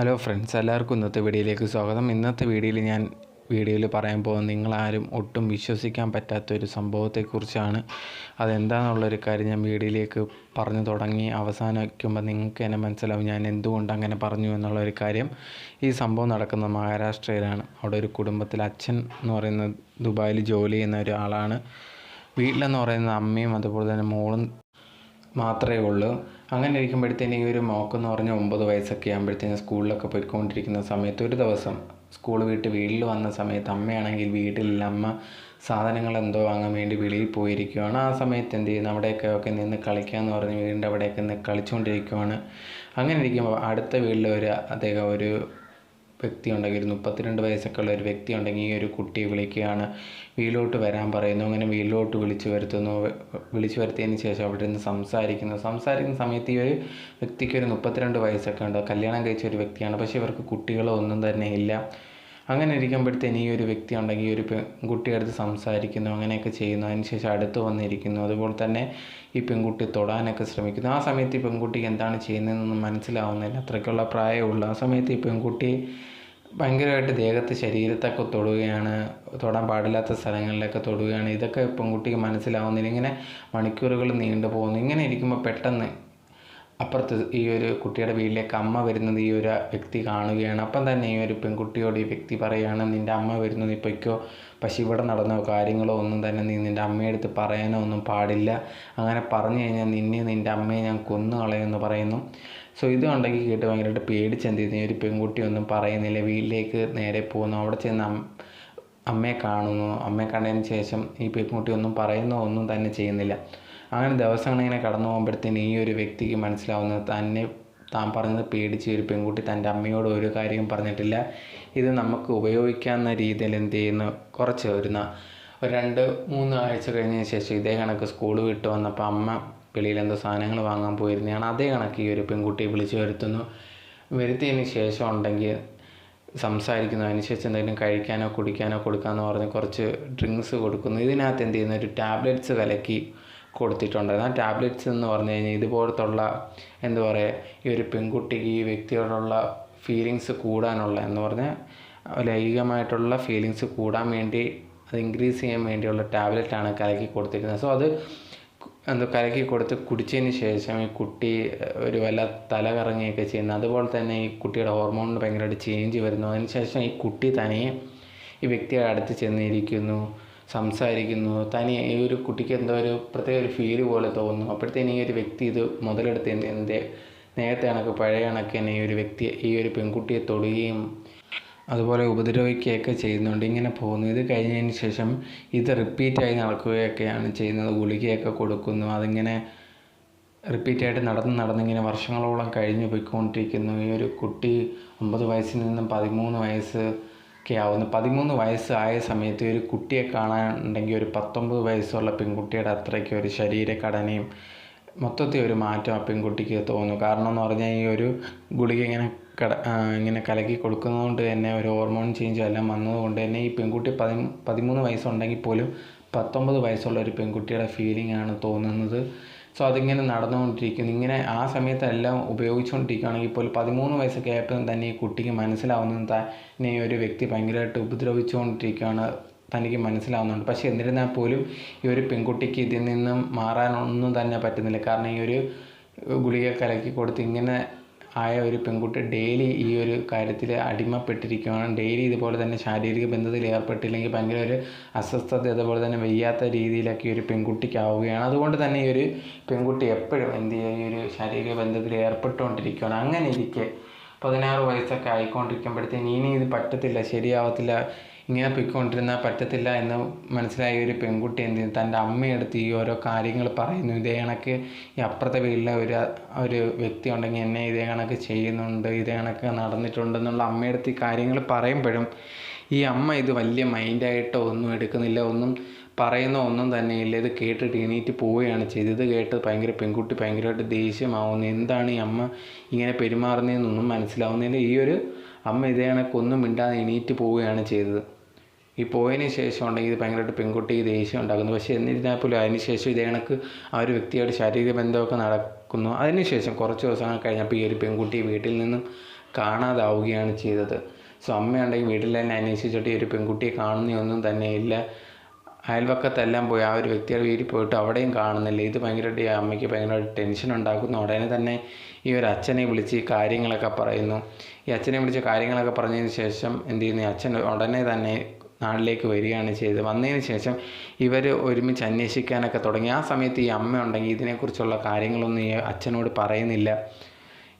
Hello friends എല്ലാവർക്കും ഇന്നത്തെ വീഡിയോയിലേക്ക് സ്വാഗതം. ഇന്നത്തെ വീഡിയോയിൽ ഞാൻ വീഡിയോയിൽ പറയാൻ പോകുന്നത് നിങ്ങളാരും ഒട്ടും വിശ്വസിക്കാൻ പറ്റാത്ത ഒരു സംഭവത്തെക്കുറിച്ചാണ്. അതെന്താണെന്നുള്ളൊരു കാര്യം ഞാൻ വീഡിയോയിലേക്ക് പറഞ്ഞു തുടങ്ങി അവസാനിക്കുമ്പോൾ നിങ്ങൾക്ക് തന്നെ മനസ്സിലാവും ഞാൻ എന്തുകൊണ്ട് അങ്ങനെ പറഞ്ഞു എന്നുള്ളൊരു കാര്യം. ഈ സംഭവം നടക്കുന്നത് മഹാരാഷ്ട്രയിലാണ്. അവിടെ ഒരു കുടുംബത്തിൽ അച്ഛൻ എന്ന് പറയുന്ന ദുബായിൽ ജോലി ചെയ്യുന്ന ഒരാളാണ്. വീട്ടിലെന്ന് പറയുന്ന അമ്മയും അതുപോലെ തന്നെ മോളും മാത്രമേ ഉള്ളൂ. അങ്ങനെ ഇരിക്കുമ്പോഴത്തേന് ഈ ഒരു മോക്കെന്ന് പറഞ്ഞ ഒമ്പത് വയസ്സൊക്കെ ആകുമ്പോഴത്തേന് സ്കൂളിലൊക്കെ പോയിക്കൊണ്ടിരിക്കുന്ന സമയത്ത് ഒരു ദിവസം സ്കൂൾ വിട്ട് വീട്ടിൽ വന്ന സമയത്ത് അമ്മയാണെങ്കിൽ വീട്ടിലില്ല അമ്മ സാധനങ്ങൾ എന്തോ വാങ്ങാൻ വേണ്ടി വെളിയിൽ പോയിരിക്കുകയാണ് ആ സമയത്ത് എന്ത് ചെയ്യുന്നു? അവിടെയൊക്കെ ഒക്കെ നിന്ന് കളിക്കാമെന്ന് പറഞ്ഞ് വീടിന്റെ അവിടെയൊക്കെ നിന്ന് കളിച്ചുകൊണ്ടിരിക്കുകയാണ് അങ്ങനെ ഇരിക്കുമ്പോൾ അടുത്ത വീട്ടിൽ ഒരു അദ്ദേഹം ഒരു വ്യക്തി ഉണ്ടെങ്കിൽ ഒരു മുപ്പത്തിരണ്ട് വയസ്സൊക്കെ ഉള്ള ഒരു വ്യക്തി ഉണ്ടെങ്കിൽ ഈ ഒരു കുട്ടിയെ വിളിക്കുകയാണ്. വീട്ടിലോട്ട് വരാൻ പറയുന്നു. അങ്ങനെ വീട്ടിലോട്ട് വിളിച്ചു വരുത്തുന്നു. വിളിച്ചു വരുത്തിയതിന് ശേഷം അവിടെ നിന്ന് സംസാരിക്കുന്നു. സംസാരിക്കുന്ന സമയത്ത് ഈ ഒരു വ്യക്തിക്ക് ഒരു മുപ്പത്തിരണ്ട് വയസ്സൊക്കെ ഉണ്ട്. കല്യാണം കഴിച്ച ഒരു വ്യക്തിയാണ്. പക്ഷേ ഇവർക്ക് കുട്ടികളോ ഒന്നും തന്നെ ഇല്ല. അങ്ങനെ ഇരിക്കുമ്പോഴത്തേന് ഈ ഒരു വ്യക്തി ഉണ്ടെങ്കിൽ ഈ ഒരു പെൺകുട്ടിയുടെ അടുത്ത് സംസാരിക്കുന്നു അങ്ങനെയൊക്കെ ചെയ്യുന്നു. അതിനുശേഷം അടുത്ത് വന്നിരിക്കുന്നു. അതുപോലെ തന്നെ ഈ പെൺകുട്ടി തൊടാനൊക്കെ ശ്രമിക്കുന്നു. ആ സമയത്ത് ഈ പെൺകുട്ടിക്ക് എന്താണ് ചെയ്യുന്നതെന്നൊന്നും മനസ്സിലാവുന്നില്ല. അത്രയ്ക്കുള്ള പ്രായമുള്ളൂ ആ സമയത്ത് ഈ പെൺകുട്ടി ഭയങ്കരമായിട്ട് ദേഹത്ത് ശരീരത്തൊക്കെ തൊടുകയാണ് തൊടാൻ പാടില്ലാത്ത സ്ഥലങ്ങളിലൊക്കെ തൊടുകയാണ്. ഇതൊക്കെ പെൺകുട്ടിക്ക് മനസ്സിലാവുന്നില്ല. ഇങ്ങനെ മണിക്കൂറുകൾ നീണ്ടു പോകുന്നു ഇങ്ങനെ ഇരിക്കുമ്പോൾ പെട്ടെന്ന് അപ്പുറത്ത് ഈ ഒരു കുട്ടിയുടെ വീട്ടിലേക്ക് അമ്മ വരുന്നത് ഈ ഒരു വ്യക്തി കാണുകയാണ്. അപ്പം തന്നെ ഈ ഒരു പെൺകുട്ടിയോട് ഈ വ്യക്തി പറയുകയാണ് നിന്റെ അമ്മ വരുന്നു നീ പൊയ്ക്കോ. പക്ഷേ ഇവിടെ നടന്ന കാര്യങ്ങളോ ഒന്നും തന്നെ നീ നിന്റെ അമ്മയെടുത്ത് പറയാനോ ഒന്നും പാടില്ല. അങ്ങനെ പറഞ്ഞു കഴിഞ്ഞാൽ നിന്നെ നിന്റെ അമ്മയെ ഞാൻ കൊന്നു കളയുമെന്ന് പറയുന്നു. സോ ഇത് ഉണ്ടെങ്കിൽ കേട്ട് ഭയങ്കരമായിട്ട് പേടിച്ചെന്ത് ചെയ്യുന്നു? ഈ ഒരു പെൺകുട്ടി ഒന്നും പറയുന്നില്ല. വീട്ടിലേക്ക് നേരെ പോകുന്നു. അവിടെ ചെന്ന് അമ്മയെ കാണുന്നു. അമ്മയെ കണ്ടതിന് ശേഷം ഈ പെൺകുട്ടി ഒന്നും പറയുന്നോ ഒന്നും തന്നെ ചെയ്യുന്നില്ല. അങ്ങനെ ദിവസങ്ങളിങ്ങനെ കടന്നു പോകുമ്പോഴത്തേന് ഈ ഒരു വ്യക്തിക്ക് മനസ്സിലാവുന്നത് തന്നെ താൻ പറഞ്ഞത് പേടിച്ച് ഒരു പെൺകുട്ടി തന്റെ അമ്മയോട് ഒരു കാര്യവും പറഞ്ഞിട്ടില്ല. ഇത് നമുക്ക് ഉപയോഗിക്കാവുന്ന രീതിയിൽ എന്ത് ചെയ്യുന്നു? കുറച്ച് വരുന്ന ഒരു രണ്ട് മൂന്ന് ആഴ്ച കഴിഞ്ഞതിന് ശേഷം ഇതേ കണക്ക് സ്കൂൾ വിട്ട് വന്നപ്പോൾ അമ്മ വെളിയിൽ എന്തോ സാധനങ്ങൾ വാങ്ങാൻ പോയിരുന്നതാണ്. അതേ കണക്ക് ഈ ഒരു പെൺകുട്ടിയെ വിളിച്ചു വരുത്തുന്നു. വരുത്തിയതിന് ശേഷം ഉണ്ടെങ്കിൽ സംസാരിക്കുന്നു. അതിനുശേഷം എന്തെങ്കിലും കഴിക്കാനോ കുടിക്കാനോ കൊടുക്കാമെന്ന് പറഞ്ഞ് കുറച്ച് ഡ്രിങ്ക്സ് കൊടുക്കുന്നു. ഇതിനകത്ത് എന്ത് ചെയ്യുന്നു? ഒരു ടാബ്ലറ്റ്സ് കലക്കി കൊടുത്തിട്ടുണ്ടായിരുന്നു ആ ടാബ്ലറ്റ്സ് എന്ന് പറഞ്ഞു കഴിഞ്ഞാൽ ഇതുപോലത്തുള്ള എന്താ പറയുക ഈ ഒരു പെൺകുട്ടിക്ക് ഈ വ്യക്തിയോടുള്ള ഫീലിങ്സ് കൂടാനുള്ള എന്ന് പറഞ്ഞാൽ ലൈംഗികമായിട്ടുള്ള ഫീലിങ്സ് കൂടാൻ വേണ്ടി അത് ഇൻക്രീസ് ചെയ്യാൻ വേണ്ടിയുള്ള ടാബ്ലറ്റാണ് കലക്കി കൊടുത്തിരുന്നത്. സോ അത് എന്തോ കലക്കി കൊടുത്ത് കുടിച്ചതിന് ശേഷം ഈ കുട്ടി ഒരു വല്ല തല കറങ്ങുകയൊക്കെ ചെയ്യുന്നത് അതുപോലെ തന്നെ ഈ കുട്ടിയുടെ ഹോർമോണിന് ഭയങ്കരമായിട്ട് ചേഞ്ച് വരുന്നു. അതിന് ശേഷം ഈ കുട്ടി തനിയെ ഈ വ്യക്തിയുടെ അടുത്ത് ചെന്നിരിക്കുന്നു. സംസാരിക്കുന്നു. തനി ഈ ഒരു കുട്ടിക്ക് എന്തോ ഒരു പ്രത്യേക ഒരു ഫീൽ പോലെ തോന്നുന്നു. അപ്പോഴത്തേനും ഈ ഒരു വ്യക്തി ഇത് മുതലെടുത്ത് എന്റെ നേരത്തെ കണക്ക് പഴയ കണക്ക് തന്നെ ഈ ഒരു വ്യക്തി ഈ ഒരു പെൺകുട്ടിയെ തൊടുകയും അതുപോലെ ഉപദ്രവിക്കുകയൊക്കെ ചെയ്യുന്നുണ്ട്. ഇങ്ങനെ പോകുന്നു. ഇത് കഴിഞ്ഞതിന് ശേഷം ഇത് റിപ്പീറ്റായി നടക്കുകയൊക്കെയാണ് ചെയ്യുന്നത്. ഗുളികയൊക്കെ കൊടുക്കുന്നു. അതിങ്ങനെ റിപ്പീറ്റായിട്ട് നടന്ന് നടന്നിങ്ങനെ വർഷങ്ങളോളം കഴിഞ്ഞു പോയിക്കൊണ്ടിരിക്കുന്നു. ഈ ഒരു കുട്ടി ഒമ്പത് വയസ്സിൽ നിന്നും പതിമൂന്ന് വയസ്സ് ഒക്കെ ആവുന്നു. പതിമൂന്ന് വയസ്സായ സമയത്ത് ഒരു കുട്ടിയെ കാണാനുണ്ടെങ്കിൽ ഒരു പത്തൊമ്പത് വയസ്സുള്ള പെൺകുട്ടിയുടെ അത്രയ്ക്ക് ഒരു ശരീരഘടനയും മൊത്തത്തിൽ ഒരു മാറ്റം ആ പെൺകുട്ടിക്ക് തോന്നുന്നു കാരണം എന്ന് പറഞ്ഞാൽ ഈ ഒരു ഗുളിക ഇങ്ങനെ കട ഇങ്ങനെ കലക്കി കൊടുക്കുന്നതുകൊണ്ട് തന്നെ ഒരു ഹോർമോൺ ചേഞ്ച് എല്ലാം വന്നതുകൊണ്ട് തന്നെ ഈ പെൺകുട്ടി പതി പതിമൂന്ന് വയസ്സുണ്ടെങ്കിൽ പോലും പത്തൊമ്പത് വയസ്സുള്ള ഒരു പെൺകുട്ടിയുടെ ഫീലിംഗ് ആണ് തോന്നുന്നത്. സോ അതിങ്ങനെ നടന്നുകൊണ്ടിരിക്കുന്നു. ഇങ്ങനെ ആ സമയത്തെല്ലാം ഉപയോഗിച്ചുകൊണ്ടിരിക്കുകയാണെങ്കിൽ പോലും പതിമൂന്ന് വയസ്സൊക്കെ ആയപ്പോൾ തന്നെ ഈ കുട്ടിക്ക് മനസ്സിലാവുന്നത് തന്നെ ഒരു വ്യക്തി ഭയങ്കരമായിട്ട് ഉപദ്രവിച്ചുകൊണ്ടിരിക്കുകയാണ് തനിക്ക് മനസ്സിലാവുന്നുണ്ട്. പക്ഷേ എന്നിരുന്നാൽ പോലും ഈ ഒരു പെൺകുട്ടിക്ക് ഇതിൽ നിന്നും മാറാനൊന്നും തന്നെ പറ്റുന്നില്ല. കാരണം ഈ ഒരു ഗുളിക കലക്കി കൊടുത്ത് ഇങ്ങനെ ആയ ഒരു പെൺകുട്ടി ഡെയിലി ഈ ഒരു കാര്യത്തിൽ അടിമപ്പെട്ടിരിക്കുകയാണ് ഡെയിലി ഇതുപോലെ തന്നെ ശാരീരിക ബന്ധത്തിൽ ഏർപ്പെട്ടില്ലെങ്കിൽ ഭയങ്കര ഒരു അസ്വസ്ഥത അതുപോലെ തന്നെ വയ്യാത്ത രീതിയിലൊക്കെ ഒരു പെൺകുട്ടിക്കാവുകയാണ്. അതുകൊണ്ട് തന്നെ ഈ ഒരു പെൺകുട്ടി എപ്പോഴും എന്ത് ചെയ്യുക? ഈ ഒരു ശാരീരിക ബന്ധത്തിൽ ഏർപ്പെട്ടുകൊണ്ടിരിക്കുകയാണ് അങ്ങനെ ഇരിക്കെ. പതിനാറ് വയസ്സൊക്കെ ആയിക്കൊണ്ടിരിക്കുമ്പോഴത്തേന് ഇനി ഇത് പറ്റത്തില്ല ശരിയാവത്തില്ല. ഇങ്ങനെ പൊയ്ക്കൊണ്ടിരുന്നാൽ പറ്റത്തില്ല എന്ന് മനസ്സിലായ ഒരു പെൺകുട്ടി എന്ത് ചെയ്തു? തന്റെ അമ്മയെടുത്ത് ഈ ഓരോ കാര്യങ്ങൾ പറയുന്നു. ഇതേ കണക്ക് ഈ അപ്പുറത്തെ വീട്ടിലെ ഒരു ഒരു വ്യക്തി ഉണ്ടെങ്കിൽ എന്നെ ഇതേ കണക്ക് ചെയ്യുന്നുണ്ട് ഇതേ കണക്ക് നടന്നിട്ടുണ്ടെന്നുള്ള അമ്മയെടുത്ത് ഈ കാര്യങ്ങൾ പറയുമ്പോഴും ഈ അമ്മ ഇത് വലിയ മൈൻഡായിട്ടോ ഒന്നും എടുക്കുന്നില്ല ഒന്നും പറയുന്ന ഒന്നും തന്നെ ഇല്ല ഇത് കേട്ടിട്ട് എണീറ്റ് പോവുകയാണ് ചെയ്തത്. കേട്ട് ഭയങ്കര പെൺകുട്ടി ഭയങ്കരമായിട്ട് ദേഷ്യമാവുന്നു. എന്താണ് ഈ അമ്മ ഇങ്ങനെ പെരുമാറുന്നതെന്നൊന്നും മനസ്സിലാവുന്നില്ല. ഈ ഒരു അമ്മ ഇതേ കണക്കൊന്നും മിണ്ടാതെ എണീറ്റ് പോവുകയാണ് ചെയ്തത്. ഈ പോയതിന് ശേഷം ഉണ്ടെങ്കിൽ ഇത് ഭയങ്കരമായിട്ട് പെൺകുട്ടിക്ക് ദേഷ്യം ഉണ്ടാക്കുന്നു. പക്ഷേ എന്നിരുന്നാൽ പോലും അതിന് ശേഷം ഇതേ കണക്ക് ആ ഒരു വ്യക്തിയായിട്ട് ശാരീരിക ബന്ധമൊക്കെ നടക്കുന്നു. അതിന് ശേഷം കുറച്ച് ദിവസങ്ങൾ കഴിഞ്ഞപ്പോൾ ഈ ഒരു പെൺകുട്ടി വീട്ടിൽ നിന്നും കാണാതാവുകയാണ് ചെയ്തത്. സോ അമ്മയുണ്ടെങ്കിൽ വീട്ടിൽ തന്നെ അന്വേഷിച്ചിട്ട് ഈ ഒരു പെൺകുട്ടിയെ കാണുന്നൊന്നും തന്നെ ഇല്ല. അയൽവക്കത്തെല്ലാം പോയി ആ ഒരു വ്യക്തിയുടെ വീട്ടിൽ പോയിട്ട് അവിടെയും കാണുന്നില്ല. ഇത് ഭയങ്കരമായിട്ട് അമ്മയ്ക്ക് ഭയങ്കരമായിട്ട് ടെൻഷൻ ഉണ്ടാക്കുന്നു. ഉടനെ തന്നെ ഈ ഒരു അച്ഛനെ വിളിച്ച് കാര്യങ്ങളൊക്കെ പറയുന്നു. ഈ അച്ഛനെ വിളിച്ച് കാര്യങ്ങളൊക്കെ പറഞ്ഞതിന് ശേഷം എന്ത് ചെയ്യുന്നു? അച്ഛൻ ഉടനെ തന്നെ നാട്ടിലേക്ക് വരികയാണ് ചെയ്തത്. വന്നതിന് ശേഷം ഇവർ ഒരുമിച്ച് അന്വേഷിക്കാനൊക്കെ തുടങ്ങി. ആ സമയത്ത് ഈ അമ്മ ഉണ്ടെങ്കിൽ ഇതിനെക്കുറിച്ചുള്ള കാര്യങ്ങളൊന്നും ഈ അച്ഛനോട് പറയുന്നില്ല.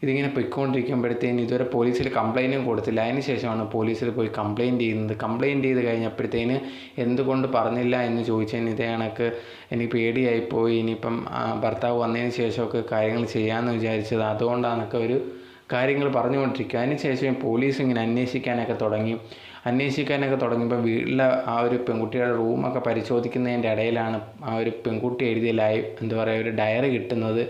ഇതിങ്ങനെ പൊയ്ക്കൊണ്ടിരിക്കുമ്പോഴത്തേന് ഇതുവരെ പോലീസിൽ കംപ്ലൈന്റും കൊടുത്തില്ല. അതിന് ശേഷമാണ് പോലീസിൽ പോയി കംപ്ലൈന്റ് ചെയ്യുന്നത്. കംപ്ലൈന്റ് ചെയ്ത് കഴിഞ്ഞപ്പോഴത്തേന് എന്തുകൊണ്ട് പറഞ്ഞില്ല എന്ന് ചോദിച്ചതിന് ഇതേ കണക്ക്. എനിക്ക് പേടിയായിപ്പോയി. ഇനിയിപ്പം ഭർത്താവ് വന്നതിന് ശേഷമൊക്കെ കാര്യങ്ങൾ ചെയ്യാമെന്ന് വിചാരിച്ചത്. അതുകൊണ്ടാണൊക്കെ ഒരു കാര്യങ്ങൾ പറഞ്ഞുകൊണ്ടിരിക്കുക. അതിന് ശേഷം പോലീസ് ഇങ്ങനെ അന്വേഷിക്കാനൊക്കെ തുടങ്ങി. അന്വേഷിക്കാനൊക്കെ തുടങ്ങിയപ്പോൾ വീട്ടിലെ ആ ഒരു പെൺകുട്ടിയുടെ റൂമൊക്കെ പരിശോധിക്കുന്നതിന്റെ ഇടയിലാണ് ആ ഒരു പെൺകുട്ടി എഴുതിയ ലൈവ് എന്താ പറയുക ഒരു ഡയറി കിട്ടുന്നത്.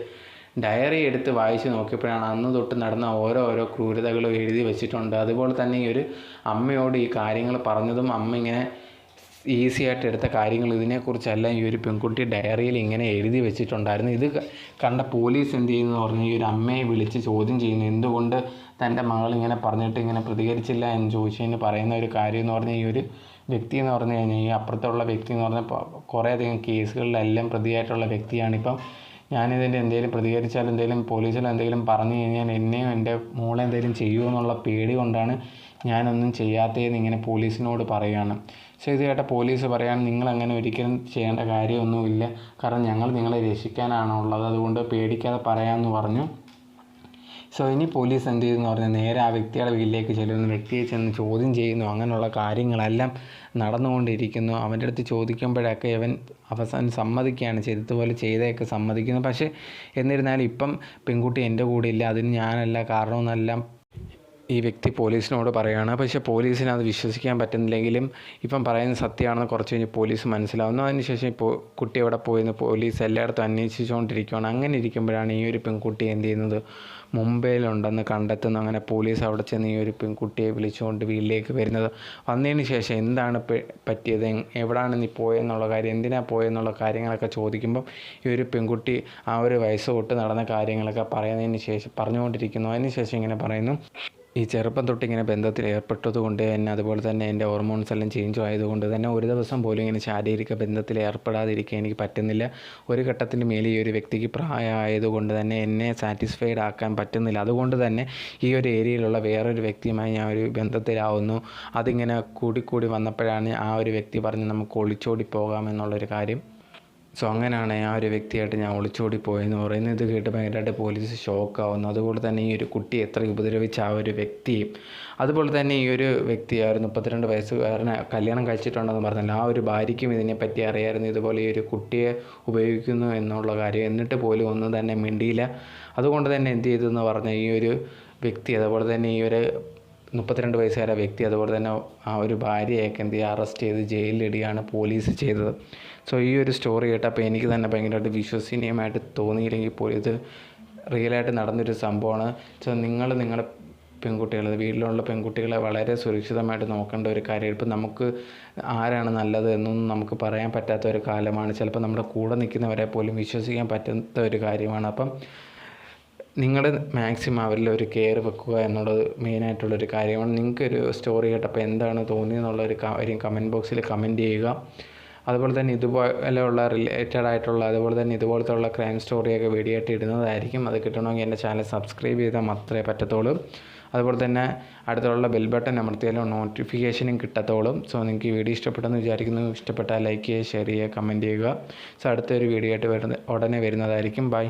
ഡയറി എടുത്ത് വായിച്ച് നോക്കിയപ്പോഴാണ് അന്ന് തൊട്ട് നടന്ന ഓരോ ഓരോ ക്രൂരതകളും എഴുതി വെച്ചിട്ടുണ്ട്. അതുപോലെ തന്നെ ഈ ഒരു അമ്മയോട് ഈ കാര്യങ്ങൾ പറഞ്ഞതും അമ്മ ഇങ്ങനെ ഈസി ആയിട്ട് എടുത്ത കാര്യങ്ങൾ ഇതിനെക്കുറിച്ചല്ല ഈ ഒരു പെൺകുട്ടി ഡയറിയിൽ ഇങ്ങനെ എഴുതി വെച്ചിട്ടുണ്ടായിരുന്നു. ഇത് കണ്ട പോലീസ് എന്ത് ചെയ്യുന്നു എന്ന് പറഞ്ഞാൽ ഈ ഒരു അമ്മയെ വിളിച്ച് ചോദ്യം ചെയ്യുന്നു. എന്തുകൊണ്ട് തന്റെ മകൾ ഇങ്ങനെ പറഞ്ഞിട്ട് ഇങ്ങനെ പ്രതികരിച്ചില്ല എന്ന് ചോദിച്ചതിന് പറയുന്ന ഒരു കാര്യം എന്ന് പറഞ്ഞാൽ ഈ ഒരു വ്യക്തി എന്ന് പറഞ്ഞു കഴിഞ്ഞാൽ ഈ അപ്പുറത്തുള്ള വ്യക്തി എന്ന് പറഞ്ഞാൽ കുറേയധികം കേസുകളിലെല്ലാം പ്രതിയായിട്ടുള്ള വ്യക്തിയാണ്. ഇപ്പം ഞാനിതിന്റെ എന്തെങ്കിലും പ്രതികരിച്ചാൽ എന്തെങ്കിലും പോലീസിൽ എന്തെങ്കിലും പറഞ്ഞു കഴിഞ്ഞാൽ എന്നെയും എന്റെ മോളെ എന്തെങ്കിലും ചെയ്യുമോ എന്നുള്ള പേടി കൊണ്ടാണ് ഞാനൊന്നും ചെയ്യാത്തതെന്ന് ഇങ്ങനെ പോലീസിനോട് പറയുകയാണ്. പക്ഷേ പോലീസ് പറയാൻ നിങ്ങൾ അങ്ങനെ ഒരിക്കലും ചെയ്യേണ്ട കാര്യമൊന്നുമില്ല. കാരണം ഞങ്ങൾ നിങ്ങളെ രക്ഷിക്കാനാണുള്ളത്. അതുകൊണ്ട് പേടിക്കാതെ പറയാമെന്ന് പറഞ്ഞു. സോ ഇനി പോലീസ് എന്ത് ചെയ്തെന്ന് പറഞ്ഞാൽ നേരെ ആ വ്യക്തിയുടെ വീട്ടിലേക്ക് ചെല്ലുന്നു. വ്യക്തിയെ ചെന്ന് ചോദ്യം ചെയ്യുന്നു. അങ്ങനെയുള്ള കാര്യങ്ങളെല്ലാം നടന്നുകൊണ്ടിരിക്കുന്നു. അവന്റെ അടുത്ത് ചോദിക്കുമ്പോഴൊക്കെ അവൻ അവസാനം സമ്മതിക്കുകയാണ് ചെയ്തതുപോലെ ചെയ്തതൊക്കെ സമ്മതിക്കുന്നു. പക്ഷേ എന്നിരുന്നാലും ഇപ്പം പെൺകുട്ടി എന്റെ കൂടെ ഇല്ല. അതിന് ഞാനല്ല കാരണമെന്നെല്ലാം ഈ വ്യക്തി പോലീസിനോട് പറയുകയാണ് പക്ഷേ പോലീസിന് അത് വിശ്വസിക്കാൻ പറ്റുന്നില്ലെങ്കിലും ഇപ്പം പറയുന്നത് സത്യമാണെന്ന് കുറച്ച് കഴിഞ്ഞ് പോലീസ് മനസ്സിലാവുന്നു. അതിനുശേഷം ഇപ്പോൾ കുട്ടി എവിടെ പോയെന്ന് പോലീസ് എല്ലായിടത്തും അന്വേഷിച്ചുകൊണ്ടിരിക്കുകയാണ്. അങ്ങനെ ഇരിക്കുമ്പോഴാണ് ഈ ഒരു പെൺകുട്ടി എന്ത് ചെയ്യുന്നത്? മുംബൈയിലുണ്ടെന്ന് കണ്ടെത്തുന്നു. അങ്ങനെ പോലീസ് അവിടെ ചെന്ന് ഈ ഒരു പെൺകുട്ടിയെ വിളിച്ചുകൊണ്ട് വീട്ടിലേക്ക് വരുന്നത്. വന്നതിന് ശേഷം എന്താണ് പറ്റിയത്? എവിടാണ് നീ പോയെന്നുള്ള കാര്യം എന്തിനാണ് പോയെന്നുള്ള കാര്യങ്ങളൊക്കെ ചോദിക്കുമ്പം ഈ ഒരു പെൺകുട്ടി ആ ഒരു വയസ്സ് തൊട്ട് നടന്ന കാര്യങ്ങളൊക്കെ പറയുന്നതിന് ശേഷം പറഞ്ഞുകൊണ്ടിരിക്കുന്നു. അതിന് ശേഷം ഇങ്ങനെ പറയുന്നു. ഈ ചെറുപ്പം തൊട്ട് ഇങ്ങനെ ബന്ധത്തിൽ ഏർപ്പെട്ടത് കൊണ്ട് തന്നെ അതുപോലെ തന്നെ എന്റെ ഹോർമോൺസ് എല്ലാം ചേഞ്ച് ആയതുകൊണ്ട് തന്നെ ഒരു ദിവസം പോലും ഇങ്ങനെ ശാരീരിക ബന്ധത്തിൽ ഏർപ്പെടാതിരിക്കാൻ എനിക്ക് പറ്റുന്നില്ല. ഒരു ഘട്ടത്തിൽ മേലെ ഈ ഒരു വ്യക്തിക്ക് പ്രായമായതുകൊണ്ട് തന്നെ എന്നെ സാറ്റിസ്ഫൈഡ് ആക്കാൻ പറ്റുന്നില്ല. അതുകൊണ്ട് തന്നെ ഈ ഒരു ഏരിയയിലുള്ള വേറൊരു വ്യക്തിയുമായി ഞാൻ ഒരു ബന്ധത്തിലാവുന്നു. അതിങ്ങനെ കൂടിക്കൂടി വന്നപ്പോഴാണ് ആ ഒരു വ്യക്തി പറഞ്ഞ് നമുക്ക് ഒളിച്ചോടി പോകാമെന്നുള്ളൊരു കാര്യം. സോ അങ്ങനെയാണ് ആ ഒരു വ്യക്തിയായിട്ട് ഞാൻ ഒളിച്ചോടി പോയെന്ന് പറയുന്നത്. ഇത് കേട്ട് ഭയങ്കരമായിട്ട് പോലീസ് ഷോക്കാവുന്നു. അതുപോലെ തന്നെ ഈ ഒരു കുട്ടി എത്ര ഉപദ്രവിച്ച ആ ഒരു വ്യക്തിയും അതുപോലെ തന്നെ ഈ ഒരു വ്യക്തി ആ ഒരു മുപ്പത്തിരണ്ട് വയസ്സുകാരനെ കല്യാണം കഴിച്ചിട്ടുണ്ടെന്ന് പറഞ്ഞല്ലോ. ആ ഒരു ഭാര്യയ്ക്കും ഇതിനെപ്പറ്റി അറിയായിരുന്നു. ഇതുപോലെ ഈ ഒരു കുട്ടിയെ ഉപയോഗിക്കുന്നു എന്നുള്ള കാര്യം എന്നിട്ട് പോലും ഒന്നും തന്നെ മിണ്ടിയില്ല. അതുകൊണ്ട് തന്നെ എന്ത് ചെയ്തു എന്ന് പറഞ്ഞാൽ ഈ ഒരു വ്യക്തി അതുപോലെ തന്നെ ഈ ഒരു മുപ്പത്തിരണ്ട് വയസ്സുകാരായ വ്യക്തി അതുപോലെ തന്നെ ആ ഒരു ഭാര്യയൊക്കെ എന്ത് ചെയ്യുക അറസ്റ്റ് ചെയ്ത് ജയിലിലിടിയാണ് പോലീസ് ചെയ്തത്. സോ ഈ ഒരു സ്റ്റോറി കേട്ടപ്പോൾ എനിക്ക് തന്നെ ഭയങ്കരമായിട്ട് വിശ്വസനീയമായിട്ട് തോന്നിയില്ലെങ്കിൽ പോലും ഇത് റിയലായിട്ട് നടന്നൊരു സംഭവമാണ്. സോ നിങ്ങൾ നിങ്ങളുടെ പെൺകുട്ടികൾ വീട്ടിലുള്ള പെൺകുട്ടികളെ വളരെ സുരക്ഷിതമായിട്ട് നോക്കേണ്ട ഒരു കാര്യം ഇപ്പം നമുക്ക് ആരാണ് നല്ലത് എന്നൊന്നും നമുക്ക് പറയാൻ പറ്റാത്ത ഒരു കാലമാണ്. ചിലപ്പോൾ നമ്മുടെ കൂടെ നിൽക്കുന്നവരെ പോലും വിശ്വസിക്കാൻ പറ്റാത്ത ഒരു കാര്യമാണ്. അപ്പം നിങ്ങൾ മാക്സിമം അവരിൽ ഒരു കെയർ വെക്കുക എന്നുള്ളത് മെയിനായിട്ടുള്ളൊരു കാര്യമാണ്. നിങ്ങൾക്കൊരു സ്റ്റോറി കേട്ടപ്പോൾ എന്താണ് തോന്നിയെന്നുള്ളൊരു കാര്യം കമന്റ് ബോക്സിൽ കമന്റ് ചെയ്യുക. അതുപോലെ തന്നെ ഇതുപോലെയുള്ള റിലേറ്റഡ് ആയിട്ടുള്ള അതുപോലെ തന്നെ ഇതുപോലത്തെ ഉള്ള ക്രൈം സ്റ്റോറിയൊക്കെ വീഡിയോ ആയിട്ട് ഇടുന്നതായിരിക്കും. അത് കിട്ടണമെങ്കിൽ എന്റെ ചാനൽ സബ്സ്ക്രൈബ് ചെയ്താൽ മാത്രമേ പറ്റത്തുള്ളൂ. അതുപോലെ തന്നെ അടുത്തുള്ള ബെൽ ബട്ടൺ അമർത്തിയാലും നോട്ടിഫിക്കേഷനും കിട്ടത്തോളും. സോ നിങ്ങൾക്ക് ഈ വീഡിയോ ഇഷ്ടപ്പെട്ടെന്ന് വിചാരിക്കുന്നു. ഇഷ്ടപ്പെട്ടാൽ ലൈക്ക് ചെയ്യുക ഷെയർ ചെയ്യുക കമന്റ് ചെയ്യുക. സോ അടുത്തൊരു വീഡിയോ ആയിട്ട് വരുന്ന ഉടനെ വരുന്നതായിരിക്കും. ബൈ